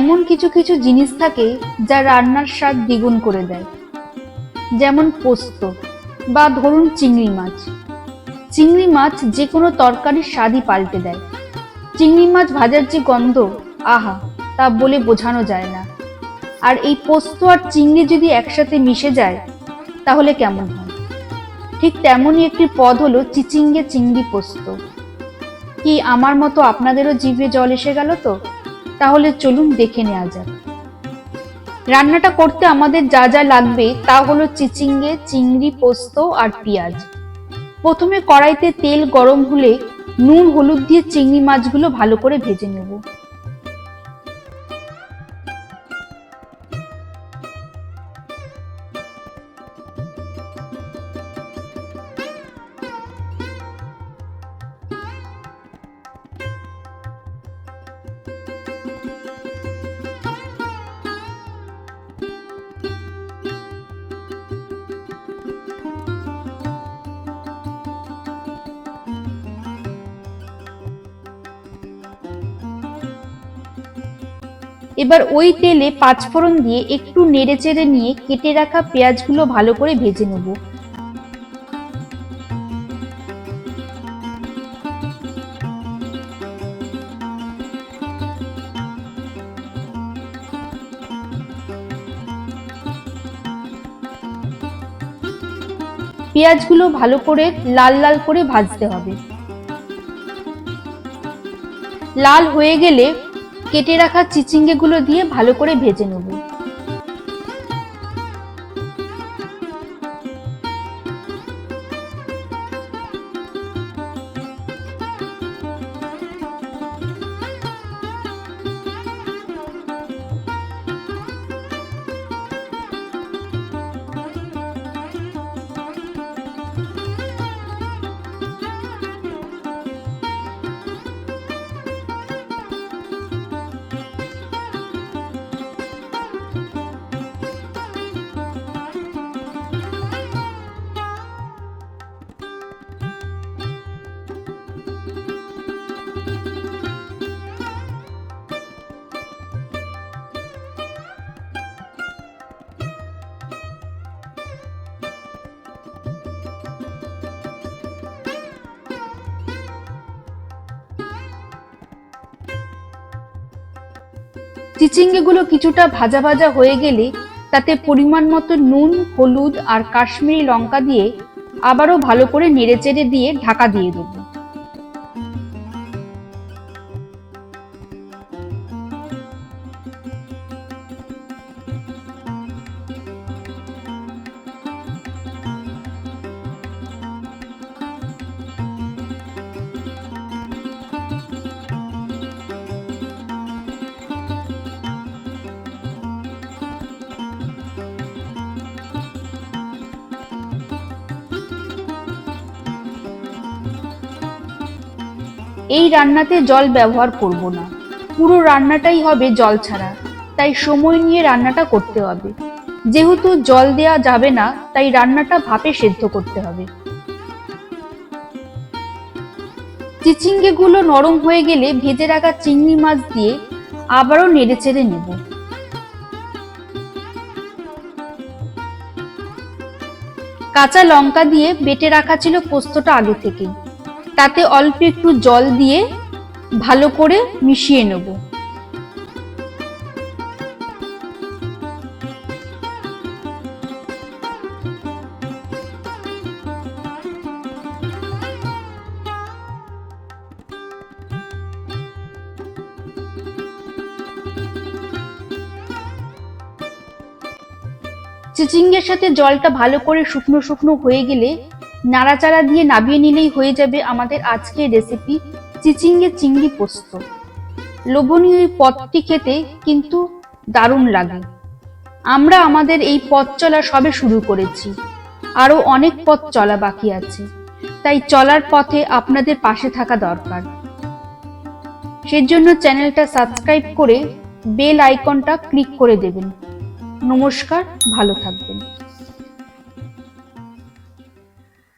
এমন কিছু কিছু জিনিস থাকে যা রান্নার স্বাদ দ্বিগুণ করে দেয়। যেমন পোস্ত বা ধরুন চিংড়ি মাছ। চিংড়ি মাছ যে কোনো তরকারির স্বাদই পাল্টে দেয়। চিংড়ি মাছ ভাজার যে গন্ধ, আহা, তা বলে বোঝানো যায় না। আর এই পোস্ত আর চিংড়ি যদি একসাথে মিশে যায়, তাহলে কেমন হয়? ঠিক তেমনই একটি পদ হলো চিচিঙ্গে চিংড়ি পোস্ত। কি আমার মতো আপনাদেরও জিভে জল এসে গেল তো? তাহলে চলুন দেখে নেওয়া যাক। রান্নাটা করতে আমাদের যা যা লাগবে তা হলো চিচিঙ্গে, চিংড়ি, পোস্ত আর পেঁয়াজ। প্রথমে কড়াইতে তেল গরম হলে নুন, হলুদ দিয়ে চিংড়ি মাছগুলো ভালো করে ভেজে নেব। এবার ওই তেলে পাঁচফোড়ন দিয়ে একটু নেড়ে চেড়ে নিয়ে কেটে রাখা পেঁয়াজগুলো ভালো করে ভেজে নেব। পেঁয়াজগুলো ভালো করে লাল লাল করে ভাজতে হবে। লাল হয়ে গেলে কেটে রাখা চিচিঙ্গেগুলো দিয়ে ভালো করে ভেজে নেব। চিচিঙ্গেগুলো কিছুটা ভাজা ভাজা হয়ে গেলে তাতে পরিমাণ মতো নুন, হলুদ আর কাশ্মীরি লঙ্কা দিয়ে আবারও ভালো করে নেড়েচেড়ে দিয়ে ঢাকা দিয়ে দেবো। এই রান্নাতে জল ব্যবহার করব না। পুরো রান্নাটাই হবে জল ছাড়া। তাই সময় নিয়ে রান্নাটা করতে হবে। যেহেতু জল দেয়া যাবে না, তাই রান্নাটা ভাপে সেদ্ধ করতে হবে। চিচিঙ্গে গুলো নরম হয়ে গেলে ভেজে রাখা চিংড়ি মাছ দিয়ে আবারও নেড়ে চেড়ে নেব। কাঁচা লঙ্কা দিয়ে বেটে রাখা ছিল পোস্তটা আগে থেকে। তাতে অল্প একটু জল দিয়ে ভালো করে মিশিয়ে নেব। চিচিঙ্গের সাথে জলটা ভালো করে শুকনো শুকনো হয়ে গেলে নাড়াচাড়া দিয়ে নাবিয়ে নিলেই হয়ে যাবে আমাদের আজকের রেসিপি চিচিঙ্গে চিংড়ি পোস্ত। লোভনীয় এই পদটি খেতে কিন্তু দারুণ লাগে। আমরা আমাদের এই পথ চলা সবে শুরু করেছি। আরও অনেক পথ চলা বাকি আছে। তাই চলার পথে আপনাদের পাশে থাকা দরকার। সেজন্য চ্যানেলটা সাবস্ক্রাইব করে বেল আইকনটা ক্লিক করে দেবেন। নমস্কার, ভালো থাকবেন।